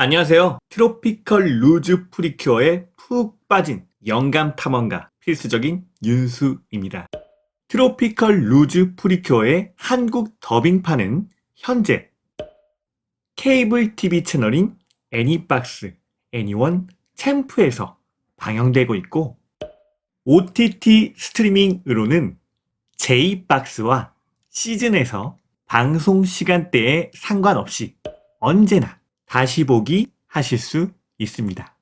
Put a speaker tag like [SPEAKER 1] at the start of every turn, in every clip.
[SPEAKER 1] 안녕하세요. 트로피컬 루즈 프리큐어에 푹 빠진 영감 탐험가 필수적인 윤수입니다. 트로피컬 루즈 프리큐어의 한국 더빙판은 현재 케이블 TV 채널인 애니박스, 애니원, 챔프에서 방영되고 있고 OTT 스트리밍으로는 제이박스와 시즌에서 방송 시간대에 상관없이 언제나 다시 보기 하실 수 있습니다.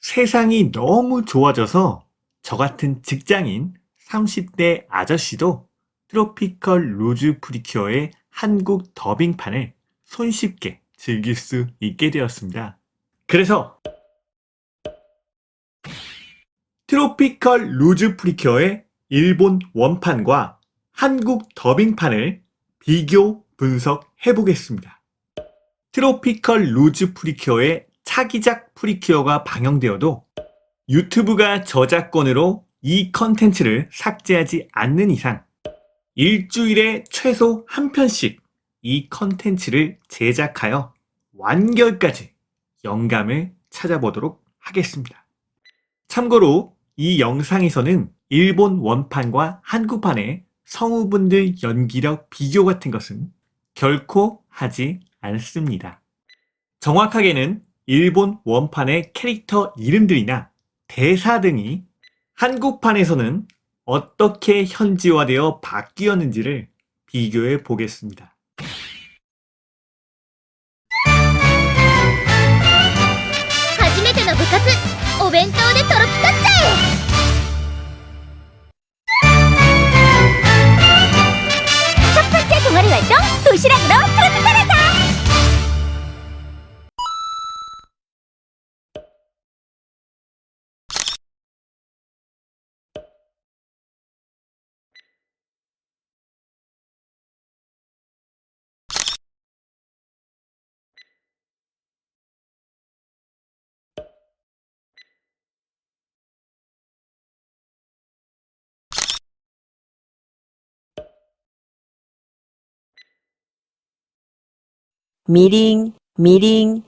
[SPEAKER 1] 세상이 너무 좋아져서 저 같은 직장인 30대 아저씨도 트로피컬 루즈 프리큐어의 한국 더빙판을 손쉽게 즐길 수 있게 되었습니다. 그래서 트로피컬 루즈 프리큐어의 일본 원판과 한국 더빙판을 비교 분석해 보겠습니다. 트로피컬 루즈 프리큐어의 차기작 프리큐어가 방영되어도 유튜브가 저작권으로 이 컨텐츠를 삭제하지 않는 이상 일주일에 최소 한 편씩 이 컨텐츠를 제작하여 완결까지 영감을 찾아보도록 하겠습니다. 참고로 이 영상에서는 일본 원판과 한국판의 성우분들 연기력 비교 같은 것은 결코 하지 않습니다. 정확하게는 일본 원판의 캐릭터 이름들이나 대사 등이 한국판에서는 어떻게 현지화되어 바뀌었는지를 비교해 보겠습니다.
[SPEAKER 2] 도시락으로
[SPEAKER 3] 미링, 미링,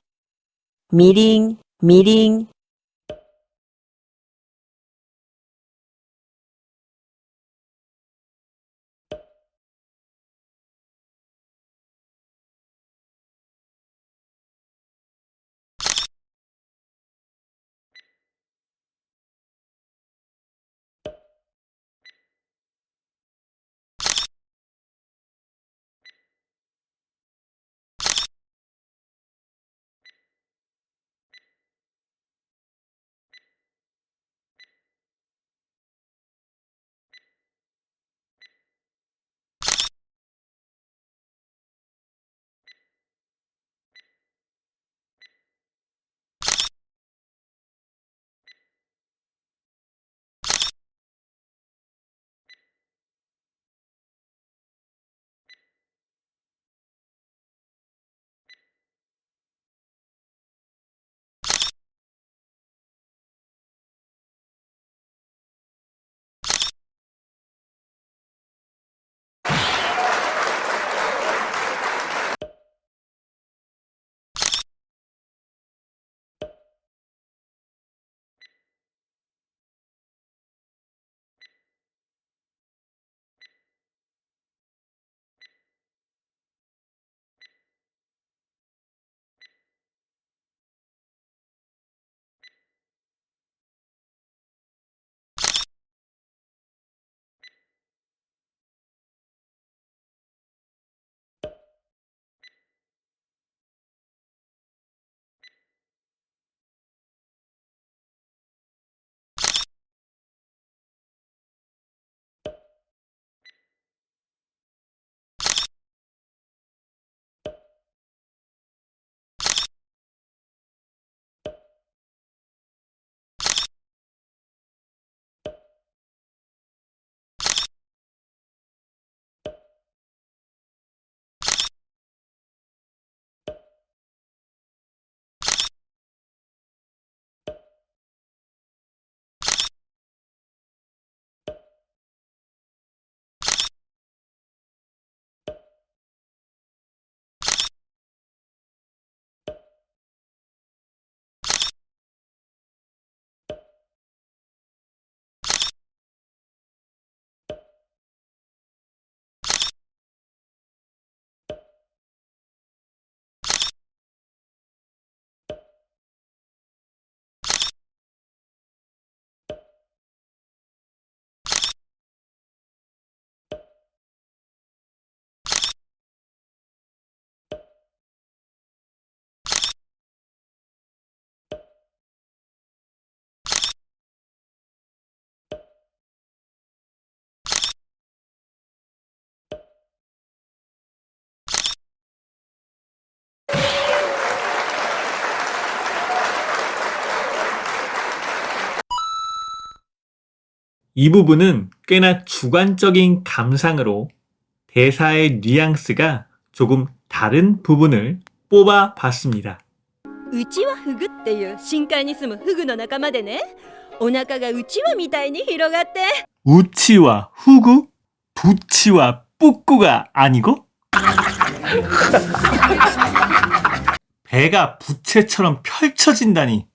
[SPEAKER 1] 이 부분은 꽤나 주관적인 감상으로 대사의 뉘앙스가 조금 다른 부분을 뽑아 봤습니다.
[SPEAKER 4] うちはフグっていう深海に住むフグの仲間でねお腹がうちわみたいに広がって
[SPEAKER 1] 우치와 후구? 부치와 뿌꾸가 아니고? 배가 부채처럼 펼쳐진다니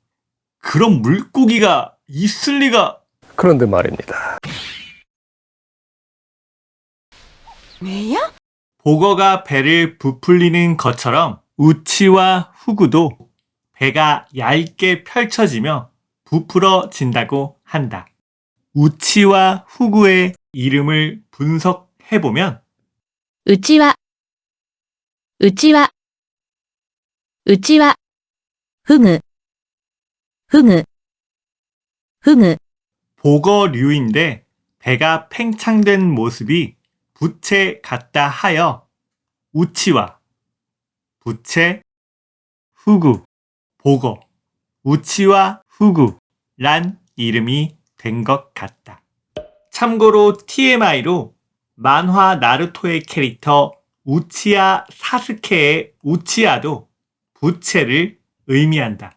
[SPEAKER 1] 그런 물고기가 있을 리가
[SPEAKER 5] 그런데 말입니다.
[SPEAKER 4] 왜요?
[SPEAKER 1] 보거가 배를 부풀리는 것처럼 우치와 후구도 배가 얇게 펼쳐지며 부풀어진다고 한다. 우치와 후구의 이름을 분석해보면
[SPEAKER 6] 우치와 우치와 우치와 흥우 흥우 흥우
[SPEAKER 1] 보거류인데 배가 팽창된 모습이 부채 같다 하여 우치와 부채, 후구, 보거, 우치와 후구란 이름이 된 것 같다. 참고로 TMI로 만화 나루토의 캐릭터 우치야 사스케의 우치야도 부채를 의미한다.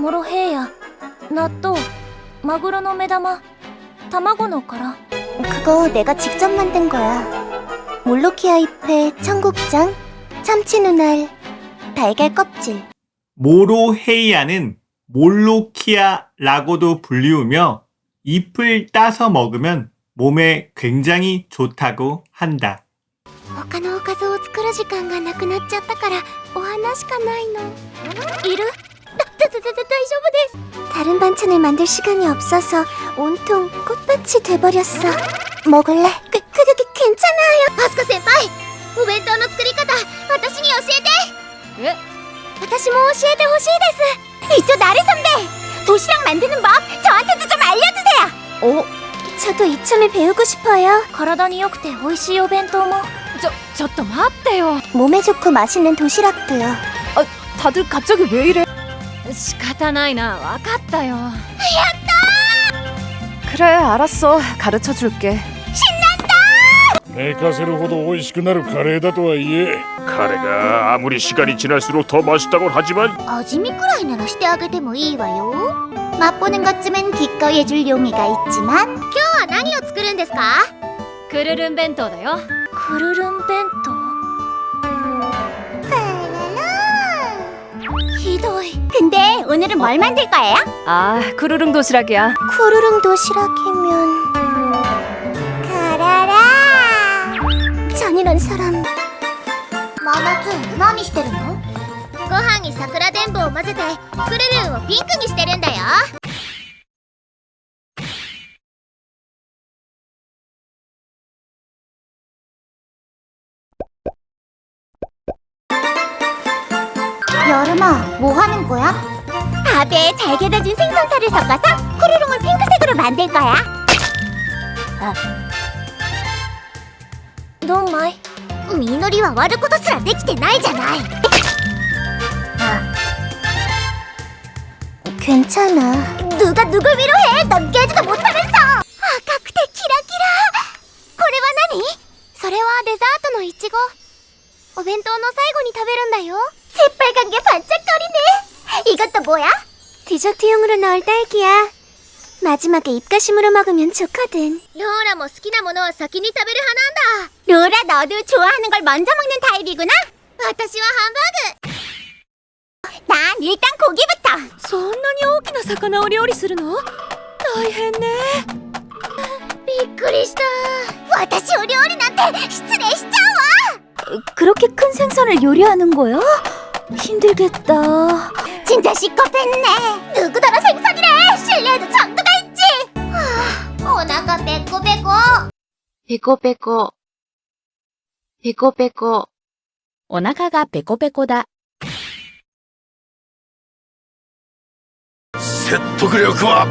[SPEAKER 2] モロヘイヤ納豆マグロの目玉卵の殻 그거 내가 직접 만든 거야 몰로키아 잎에 청국장 참치 눈알 달걀 껍질
[SPEAKER 1] 모로헤이아는 몰로키아라고도 불리우며 잎을 따서 먹으면 몸에 굉장히 좋다고 한다.
[SPEAKER 2] 他のおかずを作る時間がなくなっちゃったからお花しかないのいる だだだだだ大丈夫です 다른 반찬을 만들 시간이 없어서 온통 꽃밭이 돼버렸어 먹을래? 그, 그, 그, 괜찮아요 아스카先輩お弁当の作り方私に教えて
[SPEAKER 6] え
[SPEAKER 2] 私も教えてほしいです이쪽 나래 선배 도시락 만드는 법 저한테도 좀 알려주세요 어? 저도 이참에 배우고 싶어요 体に良くて美味しいお弁当も
[SPEAKER 6] ちょ、ちょっと待ってよ。
[SPEAKER 2] 몸에 좋고 맛있는 도시락도요.
[SPEAKER 4] 다들 갑자기 왜 이래
[SPEAKER 6] 仕方ないな。わかったよ。
[SPEAKER 4] 그래 알았어 가르쳐 줄게
[SPEAKER 7] 寝かせるほど美味しくなるカレーだとはいえ彼が아무리 시간이 지날수록 더 맛있다곤 하지만
[SPEAKER 2] 어지미くらいならしてあげてもいいわよ. 맛보는 것쯤은 기꺼이 해줄 용의가 있지만. 今日は何を作るんですか?
[SPEAKER 6] クルルン弁当だよ。
[SPEAKER 2] 크르름 벤토. 히도이. 근데 오늘은 뭘 만들 거예요?
[SPEAKER 4] 아 크루릉 도시락이야
[SPEAKER 2] 쿠르릉 도시락이면 가라라 잔인한 사람 마나ツ何してるのご飯に桜でんぶを混ぜてクルルンをピンクにしてるんだよ 여름아, 뭐 하는 거야? 밥에 잘게 다진 생선살을 섞어서 쿠르릉을 핑크색으로 만들 거야. 아. 너무 많이. 미노리와 割ることすらできてないじゃない. 아. 괜찮아. 누가 누굴 위로해? 넌 깨지도 못하면서. 아까쿠테 키라키라. これは何?それはデザートのイチゴ.お弁当の最後に食べるんだよ. 새빨간 게 반짝거리네. 이것도 뭐야? 디저트용으로 넣을 딸기야. 마지막에 입가심으로 먹으면 좋거든. 로라도 好きなものは先に食べる派なんだ. 로라 너도 좋아하는 걸 먼저 먹는 타입이구나. 私はハンバーグ. 난 일단 고기부터.
[SPEAKER 4] そんなに大きな魚を料理するの大変ね
[SPEAKER 2] びっくりした. 私を料理なんて失礼しちゃうわ.
[SPEAKER 3] 그렇게 큰 생선을 요리하는 거야? 힘들겠다.
[SPEAKER 2] 진짜 시커했네 누구더러 생선이래. 신뢰에도 정도가 있지. 아, 腹ペコペコ
[SPEAKER 6] ペコペコ。ペコペコ。お腹がペコペコだ。
[SPEAKER 7] 説得力は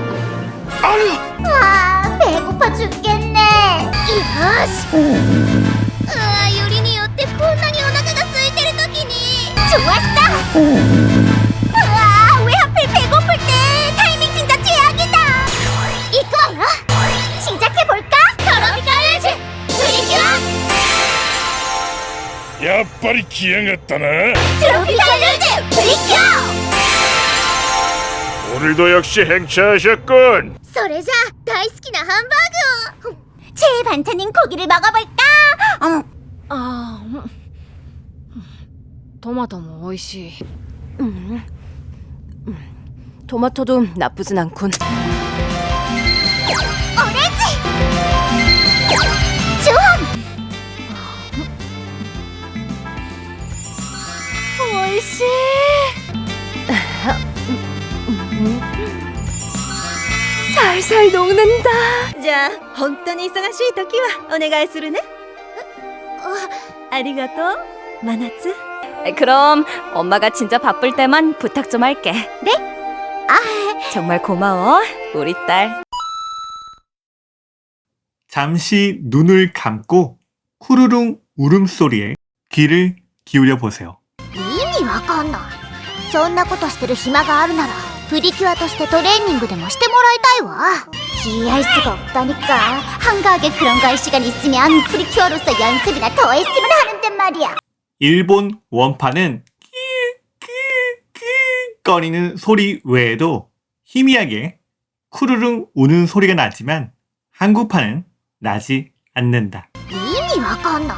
[SPEAKER 7] ある
[SPEAKER 2] 아 배고파 죽겠네よしうわよりによってこんなにお腹が空いてる時に좋았어
[SPEAKER 7] り来やがったな
[SPEAKER 2] 트로피 달려즈 프리큐어
[SPEAKER 7] 오늘도 역시 행차하셨군
[SPEAKER 2] それじゃあ大好きなハンバーグを제일 반찬인 고기를 먹어볼까? 음,
[SPEAKER 4] あートマトも美味しい
[SPEAKER 2] 음.
[SPEAKER 4] 토마토도 나쁘진 않군 美味しい살살 녹는다じゃあ本当に忙しい時はお願いするねありがとう真夏 그럼 엄마가 진짜 바쁠 때만 부탁 좀 할게
[SPEAKER 2] 네? 아,
[SPEAKER 4] 정말 고마워 우리 딸
[SPEAKER 1] 잠시 눈을 감고 쿠르릉 울음소리에 귀를 기울여 보세요.
[SPEAKER 2] 意味わかんないそんなことしてる暇があるならプリキュアとしてトレーニングでもしてもらいたいわ이해할 수가 없다니까 한가하게 그런 걸 시간 있으면 프리큐어로서 연습이나 더 했으면 하는데 말이야
[SPEAKER 1] 일본 원판은 끼끼끼 거리는 소리 외에도 희미하게 쿠르릉 우는 소리가 나지만 한국판은 나지 않는다.
[SPEAKER 2] 意味わかんない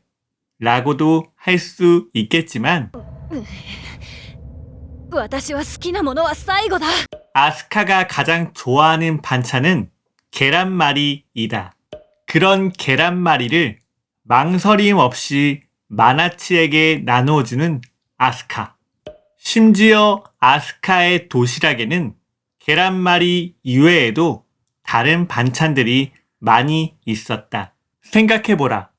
[SPEAKER 1] 라고도 할 수 있겠지만 아스카가 가장 좋아하는 반찬은 계란말이이다. 그런 계란말이를 망설임 없이 마나치에게 나누어주는 아스카. 심지어 아스카의 도시락에는 계란말이 이외에도 다른 반찬들이 많이 있었다. 생각해보라.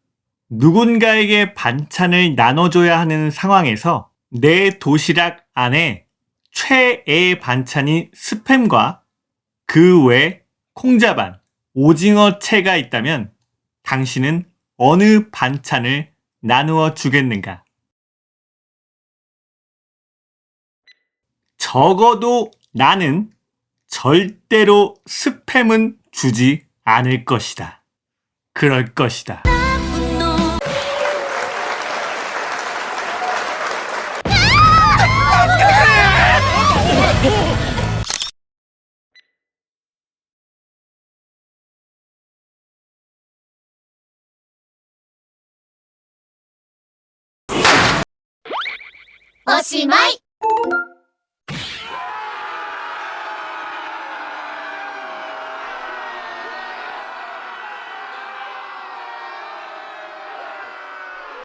[SPEAKER 1] 누군가에게 반찬을 나눠줘야 하는 상황에서 내 도시락 안에 최애 반찬인 스팸과 그 외 콩자반, 오징어 채가 있다면 당신은 어느 반찬을 나누어 주겠는가? 적어도 나는 절대로 스팸은 주지 않을 것이다. 그럴 것이다.
[SPEAKER 2] 오시마이